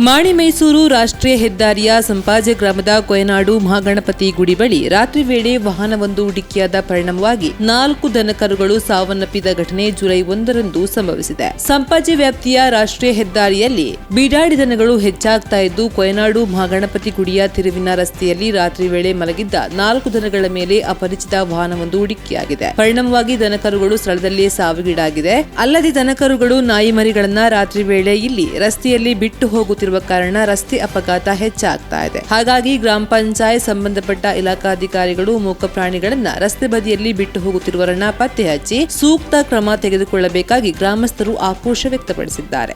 ಮಾಣಿ ಮೈಸೂರು ರಾಷ್ಟ್ರೀಯ ಹೆದ್ದಾರಿಯ ಸಂಪಾಜೆ ಗ್ರಾಮದ ಕೊಯನಾಡು ಮಹಾಗಣಪತಿ ಗುಡಿ ಬಳಿ ರಾತ್ರಿ ವೇಳೆ ವಾಹನವೊಂದು ಡಿಕ್ಕಿಯಾದ ಪರಿಣಾಮವಾಗಿ ನಾಲ್ಕು ದನಕರುಗಳು ಸಾವನ್ನಪ್ಪಿದ ಘಟನೆ ಜುಲೈ ಒಂದರಂದು ಸಂಭವಿಸಿದೆ. ಸಂಪಾಜೆ ವ್ಯಾಪ್ತಿಯ ರಾಷ್ಟ್ರೀಯ ಹೆದ್ದಾರಿಯಲ್ಲಿ ಬೀಡಾಡಿ ದನಗಳು ಹೆಚ್ಚಾಗ್ತಾ ಇದ್ದು ಕೊಯನಾಡು ಮಹಾಗಣಪತಿ ಗುಡಿಯ ತಿರುವಿನ ರಸ್ತೆಯಲ್ಲಿ ರಾತ್ರಿ ವೇಳೆ ಮಲಗಿದ್ದ ನಾಲ್ಕು ದನಗಳ ಮೇಲೆ ಅಪರಿಚಿತ ವಾಹನವೊಂದು ಡಿಕ್ಕಿಯಾಗಿದೆ ಪರಿಣಾಮವಾಗಿ ದನಕರುಗಳು ಸ್ಥಳದಲ್ಲಿಯೇ ಸಾವಿಗೀಡಾಗಿದೆ. ಅಲ್ಲದೆ ದನಕರುಗಳು ನಾಯಿ ಮರಿಗಳನ್ನ ರಾತ್ರಿ ವೇಳೆ ಇಲ್ಲಿ ರಸ್ತೆಯಲ್ಲಿ ಬಿಟ್ಟು ಹೋಗುತ್ತಿರುವ ಕಾರಣ ರಸ್ತೆ ಅಪಘಾತ ಹೆಚ್ಚಾಗ್ತಾ ಇದೆ. ಹಾಗಾಗಿ ಗ್ರಾಮ ಪಂಚಾಯತ್ ಸಂಬಂಧಪಟ್ಟ ಇಲಾಖಾಧಿಕಾರಿಗಳು, ಮೂಕ ಪ್ರಾಣಿಗಳನ್ನ ರಸ್ತೆ ಬದಿಯಲ್ಲಿ ಬಿಟ್ಟು ಹೋಗುತ್ತಿರುವವರನ್ನ ಪತ್ತೆ ಹಚ್ಚಿ ಸೂಕ್ತ ಕ್ರಮ ತೆಗೆದುಕೊಳ್ಳಬೇಕಾಗಿ ಗ್ರಾಮಸ್ಥರು ಆಕ್ರೋಶ ವ್ಯಕ್ತಪಡಿಸಿದ್ದಾರೆ.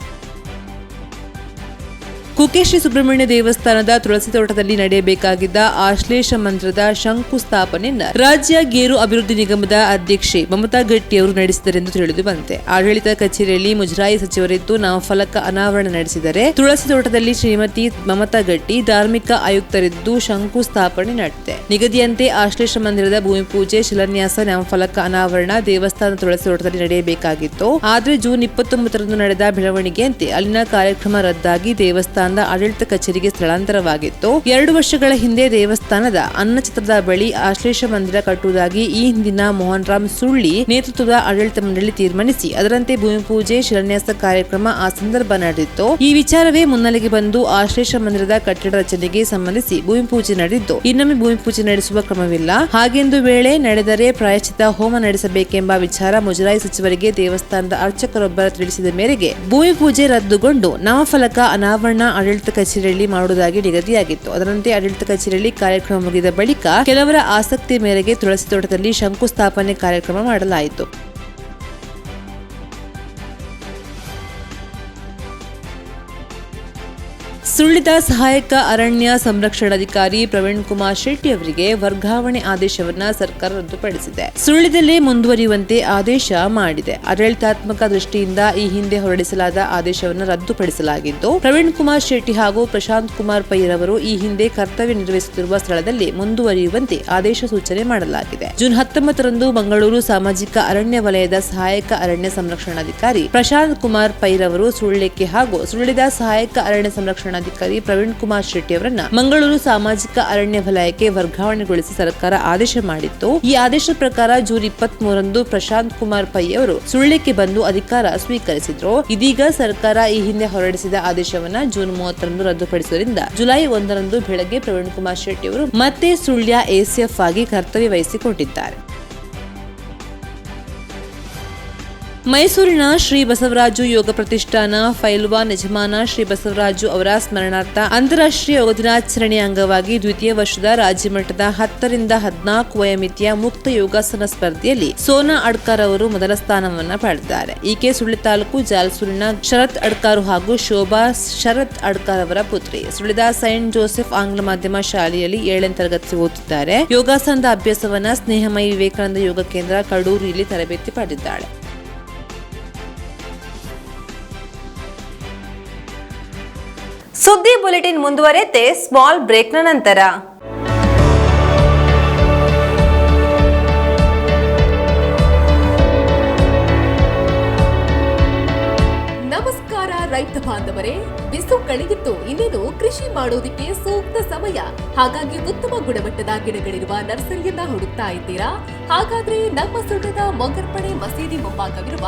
ಕುಕೇಶಿ ಸುಬ್ರಹ್ಮಣ್ಯ ದೇವಸ್ಥಾನದ ತುಳಸಿ ತೋಟದಲ್ಲಿ ನಡೆಯಬೇಕಾಗಿದ್ದ ಆಶ್ಲೇಷ ಮಂತ್ರದ ಶಂಕುಸ್ಥಾಪನೆಯನ್ನ ರಾಜ್ಯ ಗೇರು ಅಭಿವೃದ್ಧಿ ನಿಗಮದ ಅಧ್ಯಕ್ಷೆ ಮಮತಾ ಗಟ್ಟಿಯವರು ನಡೆಸಿದರೆಂದು ತಿಳಿದು ಬಂತೆ ಆಡಳಿತ ಕಚೇರಿಯಲ್ಲಿ ಮುಜರಾಯಿ ಸಚಿವರಿದ್ದು ನಾಮಫಲಕ ಅನಾವರಣ ನಡೆಸಿದರೆ ತುಳಸಿ ತೋಟದಲ್ಲಿ ಶ್ರೀಮತಿ ಮಮತಾ ಗಟ್ಟಿ ಧಾರ್ಮಿಕ ಆಯುಕ್ತರಿದ್ದು ಶಂಕುಸ್ಥಾಪನೆ ನಡೆದಿದೆ. ನಿಗದಿಯಂತೆ ಆಶ್ಲೇಷ ಮಂದಿರದ ಭೂಮಿ ಪೂಜೆ, ಶಿಲಾನ್ಯಾಸ ನಾಮಫಲಕ ಅನಾವರಣ ದೇವಸ್ಥಾನ ತುಳಸಿ ತೋಟದಲ್ಲಿ ನಡೆಯಬೇಕಾಗಿತ್ತು. ಆದರೆ ಜೂನ್ ಇಪ್ಪತ್ತೊಂಬತ್ತರಂದು ನಡೆದ ಬೆಳವಣಿಗೆಯಂತೆ ಅಲ್ಲಿನ ಕಾರ್ಯಕ್ರಮ ರದ್ದಾಗಿ ದೇವಸ್ಥಾನದ ಆಡಳಿತ ಕಚೇರಿಗೆ ಸ್ಥಳಾಂತರವಾಗಿತ್ತು. ಎರಡು ವರ್ಷಗಳ ಹಿಂದೆ ದೇವಸ್ಥಾನದ ಅನ್ನಚಿತ್ರದ ಬಳಿ ಆಶ್ಲೇಷ ಮಂದಿರ ಕಟ್ಟುವುದಾಗಿ ಈ ಹಿಂದಿನ ಮೋಹನ್ ರಾಮ್ ಸುಳ್ಳಿ ನೇತೃತ್ವದ ಆಡಳಿತ ಮಂಡಳಿ ತೀರ್ಮಾನಿಸಿ. ಅದರಂತೆ ಭೂಮಿ ಪೂಜೆ, ಶಿಲಾನ್ಯಾಸ ಕಾರ್ಯಕ್ರಮ ಆ ಸಂದರ್ಭ ನಡೆದಿತ್ತು. ಈ ವಿಚಾರವೇ ಮುನ್ನೆಲೆಗೆ ಬಂದು ಆಶ್ಲೇಷ ಮಂದಿರದ ಕಟ್ಟಡ ರಚನೆಗೆ ಸಂಬಂಧಿಸಿ ಭೂಮಿ ಪೂಜೆ ನಡೆದಿದ್ದು ಇನ್ನೊಮ್ಮೆ ಭೂಮಿ ಪೂಜೆ ನಡೆಸುವ ಕ್ರಮವಿಲ್ಲ. ಹಾಗೆಂದು ವೇಳೆ ನಡೆದರೆ ಪ್ರಾಯಶ್ಚಿತ ಹೋಮ ನಡೆಸಬೇಕೆಂಬ ವಿಚಾರ ಮುಜರಾಯಿ ಸಚಿವರಿಗೆ ದೇವಸ್ಥಾನದ ಅರ್ಚಕರೊಬ್ಬರ ತಿಳಿಸಿದ ಮೇರೆಗೆ ಭೂಮಿ ಪೂಜೆ ರದ್ದುಗೊಂಡು ನಾಮಫಲಕ ಅನಾವರಣ ಆಡಳಿತ ಕಚೇರಿಯಲ್ಲಿ ಮಾಡುವುದಾಗಿ ನಿಗದಿಯಾಗಿತ್ತು. ಅದರಂತೆ ಆಡಳಿತ ಕಚೇರಿಯಲ್ಲಿ ಕಾರ್ಯಕ್ರಮ ಮುಗಿದ ಬಳಿಕ ಕೆಲವರ ಆಸಕ್ತಿ ಮೇರೆಗೆ ತುಳಸಿ ತೋಟದಲ್ಲಿ ಶಂಕುಸ್ಥಾಪನೆ ಕಾರ್ಯಕ್ರಮ ಮಾಡಲಾಯಿತು. ಸುಳ್ಳಿದ ಸಹಾಯಕ ಅರಣ್ಯ ಸಂರಕ್ಷಣಾಧಿಕಾರಿ ಪ್ರವೀಣ್ ಕುಮಾರ್ ಶೆಟ್ಟಿ ಅವರಿಗೆ ವರ್ಗಾವಣೆ ಆದೇಶವನ್ನ ಸರ್ಕಾರ ರದ್ದುಪಡಿಸಿದೆ. ಸುಳ್ಳಿದಲ್ಲೇ ಮುಂದುವರಿಯುವಂತೆ ಆದೇಶ ಮಾಡಿದೆ. ಆಡಳಿತಾತ್ಮಕ ದೃಷ್ಟಿಯಿಂದ ಈ ಹಿಂದೆ ಹೊರಡಿಸಲಾದ ಆದೇಶವನ್ನು ರದ್ದುಪಡಿಸಲಾಗಿದ್ದು, ಪ್ರವೀಣ್ ಕುಮಾರ್ ಶೆಟ್ಟಿ ಹಾಗೂ ಪ್ರಶಾಂತ್ ಕುಮಾರ್ ಪೈರವರು ಈ ಹಿಂದೆ ಕರ್ತವ್ಯ ನಿರ್ವಹಿಸುತ್ತಿರುವ ಸ್ಥಳದಲ್ಲಿ ಮುಂದುವರಿಯುವಂತೆ ಆದೇಶ ಸೂಚನೆ ಮಾಡಲಾಗಿದೆ. ಜೂನ್ ಹತ್ತೊಂಬತ್ತರಂದು ಮಂಗಳೂರು ಸಾಮಾಜಿಕ ಅರಣ್ಯ ವಲಯದ ಸಹಾಯಕ ಅರಣ್ಯ ಸಂರಕ್ಷಣಾಧಿಕಾರಿ ಪ್ರಶಾಂತ್ ಕುಮಾರ್ ಪೈರವರು ಸುಳ್ಳಕ್ಕೆ ಹಾಗೂ ಸುಳ್ಳಿದ ಸಹಾಯಕ ಅರಣ್ಯ ಸಂರಕ್ಷಣಾಧಿಕಾರಿ ಪ್ರವೀಣ್ ಕುಮಾರ್ ಶೆಟ್ಟಿ ಅವರನ್ನ ಮಂಗಳೂರು ಸಾಮಾಜಿಕ ಅರಣ್ಯ ವಲಯಕ್ಕೆ ವರ್ಗಾವಣೆಗೊಳಿಸಿ ಸರ್ಕಾರ ಆದೇಶ ಮಾಡಿತ್ತು. ಈ ಆದೇಶ ಪ್ರಕಾರ ಜೂನ್ ಇಪ್ಪತ್ತ್ ಮೂರಂದು ಪ್ರಶಾಂತ್ ಕುಮಾರ್ ಪೈ ಅವರು ಸುಳ್ಳಿಕ್ಕೆ ಬಂದು ಅಧಿಕಾರ ಸ್ವೀಕರಿಸಿದ್ರು. ಇದೀಗ ಸರ್ಕಾರ ಈ ಹಿಂದೆ ಹೊರಡಿಸಿದ ಆದೇಶವನ್ನ ಜೂನ್ ಮೂವತ್ತರಂದು ರದ್ದುಪಡಿಸುವುದರಿಂದ ಜುಲೈ ಒಂದರಂದು ಬೆಳಗ್ಗೆ ಪ್ರವೀಣ್ ಕುಮಾರ್ ಶೆಟ್ಟಿ ಅವರು ಮತ್ತೆ ಸುಳ್ಯ ಎಸಿಎಫ್ ಆಗಿ ಕರ್ತವ್ಯ ವಹಿಸಿಕೊಂಡಿದ್ದಾರೆ. ಮೈಸೂರಿನ ಶ್ರೀ ಬಸವರಾಜು ಯೋಗ ಪ್ರತಿಷ್ಠಾನ, ಫೈಲ್ವಾನ್ ಯಜಮಾನ ಶ್ರೀ ಬಸವರಾಜು ಅವರ ಸ್ಮರಣಾರ್ಥ ಅಂತಾರಾಷ್ಟ್ರೀಯ ಯೋಗ ದಿನಾಚರಣೆಯ ಅಂಗವಾಗಿ ದ್ವಿತೀಯ ವರ್ಷದ ರಾಜ್ಯಮಟ್ಟದ ಹತ್ತರಿಂದ ಹದಿನಾಲ್ಕು ವಯೋಮಿತಿಯ ಮುಕ್ತ ಯೋಗಾಸನ ಸ್ಪರ್ಧೆಯಲ್ಲಿ ಸೋನಾ ಅಡ್ಕಾರ್ ಅವರು ಮೊದಲ ಸ್ಥಾನವನ್ನು ಪಡೆದಿದ್ದಾರೆ. ಈಕೆ ಸುಳ್ಳಿ ತಾಲೂಕು ಜಾಲಸೂರಿನ ಶರತ್ ಅಡ್ಕಾರು ಹಾಗೂ ಶೋಭಾ ಶರತ್ ಅಡ್ಕಾರ್ ಅವರ ಪುತ್ರಿ. ಸುಳ್ಳಿದ ಸೈಂಟ್ ಜೋಸೆಫ್ ಆಂಗ್ಲ ಮಾಧ್ಯಮ ಶಾಲೆಯಲ್ಲಿ ಏಳನೇ ತರಗತಿ ಓದುತ್ತಿದ್ದಾರೆ. ಯೋಗಾಸನದ ಅಭ್ಯಾಸವನ್ನ ಸ್ನೇಹಮಯಿ ವಿವೇಕಾನಂದ ಯೋಗ ಕೇಂದ್ರ ಕಡೂರಿಯಲ್ಲಿ ತರಬೇತಿ ಪಡೆದಿದ್ದಾಳೆ. ಸುದ್ದಿ ಬುಲೆಟಿನ್ ಮುಂದುವರೆತೆ ಸ್ಮಾಲ್ ಬ್ರೇಕ್ನ ನಂತರ. ನಮಸ್ಕಾರ ರೈತ ಬಾಂಧವರೇ. ಬಿಸು ಕಳೆದಿತ್ತು ಇನ್ನೇನು ಕೃಷಿ ಮಾಡೋದಿಕ್ಕೆ ಸೂಕ್ತ ಸಮಯ. ಹಾಗಾಗಿ ಉತ್ತಮ ಗುಣಮಟ್ಟದ ಗಿಡಗಳಿರುವ ನರ್ಸರಿಯನ್ನ ಹುಡುಕ್ತಾ ಇದ್ದೀರಾ? ಹಾಗಾದ್ರೆ ನಮ್ಮ ಸುಳ್ಳದ ಮೊಗರ್ಪಣೆ ಮಸೀದಿ ಮುಂಭಾಗವಿರುವ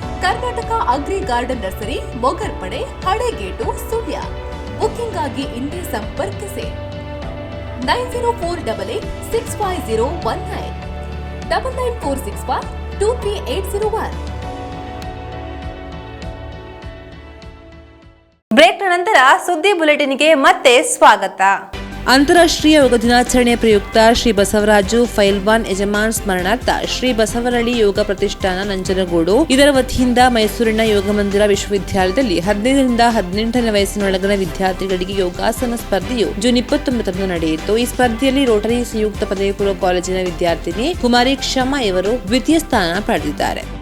Karnataka agri garden nursery Mogarpade Halegate, Sullia. Booking ಆಗಿ ಇಂದೇ ಸಂಪರ್ಕಿಸಿ. Nine zero four double eight six five zero one nine. Double nine four six five two three eight zero one. ಬ್ರೇಕ್ನ ನಂತರ ಸುದ್ದಿ ಬುಲೆಟಿನ್ಗೆ ಮತ್ತೆ ಸ್ವಾಗತ. ಅಂತಾರಾಷ್ಟ್ರೀಯ ಯೋಗ ದಿನಾಚರಣೆ ಪ್ರಯುಕ್ತ ಶ್ರೀ ಬಸವರಾಜು ಫೈಲ್ವಾನ್ ಯಜಮಾನ್ ಸ್ಮರಣಾರ್ಥ ಶ್ರೀ ಬಸವರಳಿ ಯೋಗ ಪ್ರತಿಷ್ಠಾನ ನಂಜನಗೂಡು. ಇದರ ವತಿಯಿಂದ ಮೈಸೂರಿನ ಯೋಗ ಮಂದಿರ ವಿಶ್ವವಿದ್ಯಾಲಯದಲ್ಲಿ ಹದಿನೈದರಿಂದ ಹದಿನೆಂಟನೇ ವಯಸ್ಸಿನೊಳಗಿನ ವಿದ್ಯಾರ್ಥಿಗಳಿಗೆ ಯೋಗಾಸನ ಸ್ಪರ್ಧೆಯು ಜೂನ್ ಇಪ್ಪತ್ತೊಂಬತ್ತರಂದು ನಡೆಯಿತು. ಈ ಸ್ಪರ್ಧೆಯಲ್ಲಿ ರೋಟರಿ ಸಂಯುಕ್ತ ಪದವಿ ಪೂರ್ವ ಕಾಲೇಜಿನ ವಿದ್ಯಾರ್ಥಿನಿ ಕುಮಾರಿ ಕ್ಷಮಾ ಇವರು ದ್ವಿತೀಯ ಸ್ಥಾನ ಪಡೆದಿದ್ದಾರೆ.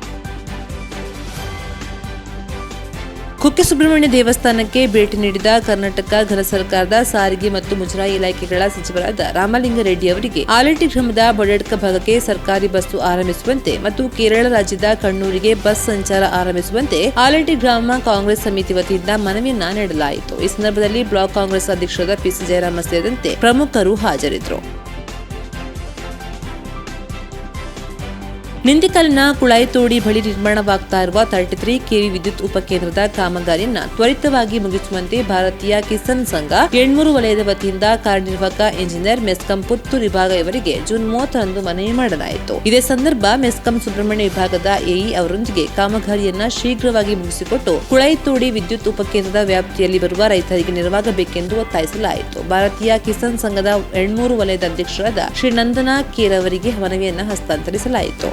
ಕುಕ್ಕೆ ಸುಬ್ರಹ್ಮಣ್ಯ ದೇವಸ್ಥಾನಕ್ಕೆ ಭೇಟಿ ನೀಡಿದ ಕರ್ನಾಟಕ ಘನ ಸರ್ಕಾರದ ಸಾರಿಗೆ ಮತ್ತು ಮುಜರಾಯಿ ಇಲಾಖೆಗಳ ಸಚಿವರಾದ ರಾಮಲಿಂಗರೆಡ್ಡಿ ಅವರಿಗೆ ಆಲಟಿ ಗ್ರಾಮದ ಬಡಡ್ಕ ಭಾಗಕ್ಕೆ ಸರ್ಕಾರಿ ಬಸ್ಸು ಆರಂಭಿಸುವಂತೆ ಮತ್ತು ಕೇರಳ ರಾಜ್ಯದ ಕಣ್ಣೂರಿಗೆ ಬಸ್ ಸಂಚಾರ ಆರಂಭಿಸುವಂತೆ ಆಲಟಿ ಗ್ರಾಮ ಕಾಂಗ್ರೆಸ್ ಸಮಿತಿ ವತಿಯಿಂದ ಮನವಿಯನ್ನ ನೀಡಲಾಯಿತು. ಈ ಸಂದರ್ಭದಲ್ಲಿ ಬ್ಲಾಕ್ ಕಾಂಗ್ರೆಸ್ ಅಧ್ಯಕ್ಷರಾದ ಪಿಸಿ ಜಯರಾಮ ಸೇರಿದಂತೆ ಪ್ರಮುಖರು ಹಾಜರಿದ್ದರು. ನಿಂದಿಕಲ್ನ ಕುಳಾಯಿತೋಡಿ ಬಳಿ ನಿರ್ಮಾಣವಾಗ್ತಾ ಇರುವ ತರ್ಟಿ ತ್ರೀ ಕೆವಿ ವಿದ್ಯುತ್ ಉಪಕೇಂದ್ರದ ಕಾಮಗಾರಿಯನ್ನ ತ್ವರಿತವಾಗಿ ಮುಗಿಸುವಂತೆ ಭಾರತೀಯ ಕಿಸಾನ್ ಸಂಘ ಎಣ್ಮೂರು ವಲಯದ ವತಿಯಿಂದ ಕಾರ್ಯನಿರ್ವಾಹಕ ಇಂಜಿನಿಯರ್ ಮೆಸ್ಕಾಂ ಪುತ್ತು ವಿಭಾಗ ಇವರಿಗೆ ಜೂನ್ ಮೂವತ್ತರಂದು ಮನವಿ ಮಾಡಲಾಯಿತು. ಇದೇ ಸಂದರ್ಭ ಮೆಸ್ಕಾಂ ಸುಬ್ರಹ್ಮಣ್ಯ ವಿಭಾಗದ ಎಇ ಅವರೊಂದಿಗೆ ಕಾಮಗಾರಿಯನ್ನ ಶೀಘ್ರವಾಗಿ ಮುಗಿಸಿಕೊಟ್ಟು ಕುಳಾಯಿತೋಡಿ ವಿದ್ಯುತ್ ಉಪಕೇಂದ್ರದ ವ್ಯಾಪ್ತಿಯಲ್ಲಿ ಬರುವ ರೈತರಿಗೆ ನೆರವಾಗಬೇಕೆಂದು ಒತ್ತಾಯಿಸಲಾಯಿತು. ಭಾರತೀಯ ಕಿಸಾನ್ ಸಂಘದ ಎಣ್ಮೂರು ವಲಯದ ಅಧ್ಯಕ್ಷರಾದ ಶ್ರೀ ನಂದನಾ ಕೇರ್ ಅವರಿಗೆ ಮನವಿಯನ್ನ ಹಸ್ತಾಂತರಿಸಲಾಯಿತು.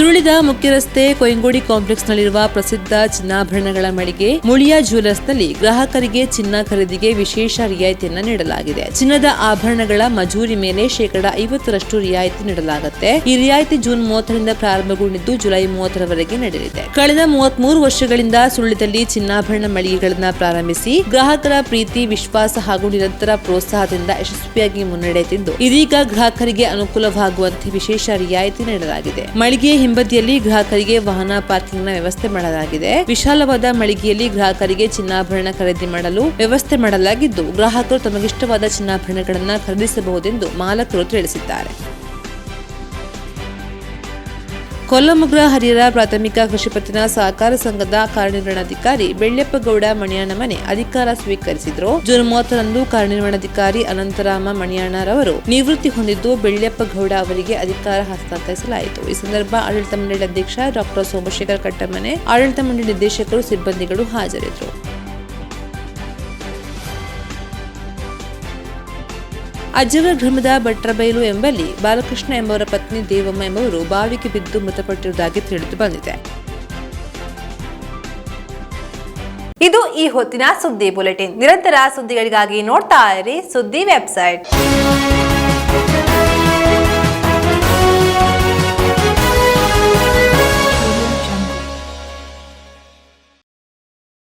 ಸುರುಳಿದ ಮುಖ್ಯ ರಸ್ತೆ ಕೊಯಂಗೋಡಿ ಕಾಂಪ್ಲೆಕ್ಸ್ನಲ್ಲಿರುವ ಪ್ರಸಿದ್ಧ ಚಿನ್ನಾಭರಣಗಳ ಮಳಿಗೆ ಮುಳಿಯಾ ಜ್ಯುವೆಲರ್ಸ್ನಲ್ಲಿ ಗ್ರಾಹಕರಿಗೆ ಚಿನ್ನ ಖರೀದಿಗೆ ವಿಶೇಷ ರಿಯಾಯಿತಿಯನ್ನ ನೀಡಲಾಗಿದೆ. ಚಿನ್ನದ ಆಭರಣಗಳ ಮಜೂರಿ ಮೇಲೆ ಶೇಕಡ ಐವತ್ತರಷ್ಟು ರಿಯಾಯಿತಿ ನೀಡಲಾಗುತ್ತೆ. ಈ ರಿಯಾಯಿತಿ ಜೂನ್ ಮೂವತ್ತರಿಂದ ಪ್ರಾರಂಭಗೊಂಡಿದ್ದು ಜುಲೈ ಮೂವತ್ತರವರೆಗೆ ನಡೆಯಲಿದೆ. ಕಳೆದ ಮೂವತ್ಮೂರು ವರ್ಷಗಳಿಂದ ಸುರುಳಿದಲ್ಲಿ ಚಿನ್ನಾಭರಣ ಮಳಿಗೆಗಳನ್ನ ಪ್ರಾರಂಭಿಸಿ ಗ್ರಾಹಕರ ಪ್ರೀತಿ, ವಿಶ್ವಾಸ ಹಾಗೂ ನಿರಂತರ ಪ್ರೋತ್ಸಾಹದಿಂದ ಯಶಸ್ವಿಯಾಗಿ ಮುನ್ನಡೆಯುತ್ತಿದ್ದು ಇದೀಗ ಗ್ರಾಹಕರಿಗೆ ಅನುಕೂಲವಾಗುವಂತೆ ವಿಶೇಷ ರಿಯಾಯಿತಿ ನೀಡಲಾಗಿದೆ. ಮಳಿಗೆಯ ಹಿಂಬದಿಯಲ್ಲಿ ಗ್ರಾಹಕರಿಗೆ ವಾಹನ ಪಾರ್ಕಿಂಗ್ನ ವ್ಯವಸ್ಥೆ ಮಾಡಲಾಗಿದೆ. ವಿಶಾಲವಾದ ಮಳಿಗೆಯಲ್ಲಿ ಗ್ರಾಹಕರಿಗೆ ಚಿನ್ನಾಭರಣ ಖರೀದಿ ಮಾಡಲು ವ್ಯವಸ್ಥೆ ಮಾಡಲಾಗಿದ್ದು, ಗ್ರಾಹಕರು ತಮಗಿಷ್ಟವಾದ ಚಿನ್ನಾಭರಣಗಳನ್ನು ಖರೀದಿಸಬಹುದೆಂದು ಮಾಲಕರು ತಿಳಿಸಿದ್ದಾರೆ. ಕೊಲ್ಲಮುಗ್ರ ಹರಿಯರ ಪ್ರಾಥಮಿಕ ಕೃಷಿ ಪತ್ತಿನ ಸಹಕಾರ ಸಂಘದ ಕಾರ್ಯನಿರ್ವಹಣಾಧಿಕಾರಿ ಬೆಳ್ಳೆಪ್ಪಗೌಡ ಮಣಿಯಾಣ ಮನೆ ಅಧಿಕಾರ ಸ್ವೀಕರಿಸಿದ್ರು. ಜೂನ್ ಮೂವತ್ತರಂದು ಕಾರ್ಯನಿರ್ವಹಣಾಧಿಕಾರಿ ಅನಂತರಾಮ ಮಣಿಯಾಣರವರು ನಿವೃತ್ತಿ ಹೊಂದಿದ್ದು ಬೆಳ್ಳೆಪ್ಪಗೌಡ ಅವರಿಗೆ ಅಧಿಕಾರ ಹಸ್ತಾಂತರಿಸಲಾಯಿತು. ಈ ಸಂದರ್ಭ ಆಡಳಿತ ಮಂಡಳಿ ಅಧ್ಯಕ್ಷ ಡಾಕ್ಟರ್ ಸೋಮಶೇಖರ್ ಕಟ್ಟಮನೆ, ಆಡಳಿತ ಮಂಡಳಿ ನಿರ್ದೇಶಕರು, ಸಿಬ್ಬಂದಿಗಳು ಹಾಜರಿದ್ದರು. ಅಜ್ಜರ ಗ್ರಾಮದ ಭಟ್ರಬೈಲು ಎಂಬಲ್ಲಿ ಬಾಲಕೃಷ್ಣ ಎಂಬವರ ಪತ್ನಿ ದೇವಮ್ಮ ಎಂಬವರು ಬಾವಿಗೆ ಬಿದ್ದು ಮೃತಪಟ್ಟಿರುವುದಾಗಿ ತಿಳಿದು ಬಂದಿದೆ. ಇದು ಈ ಹೊತ್ತಿನ ಸುದ್ದಿ ಬುಲೆಟಿನ್. ನಿರಂತರ ಸುದ್ದಿಗಳಿಗಾಗಿ ನೋಡ್ತಾ ಇರಿ ಸುದ್ದಿ ವೆಬ್ಸೈಟ್.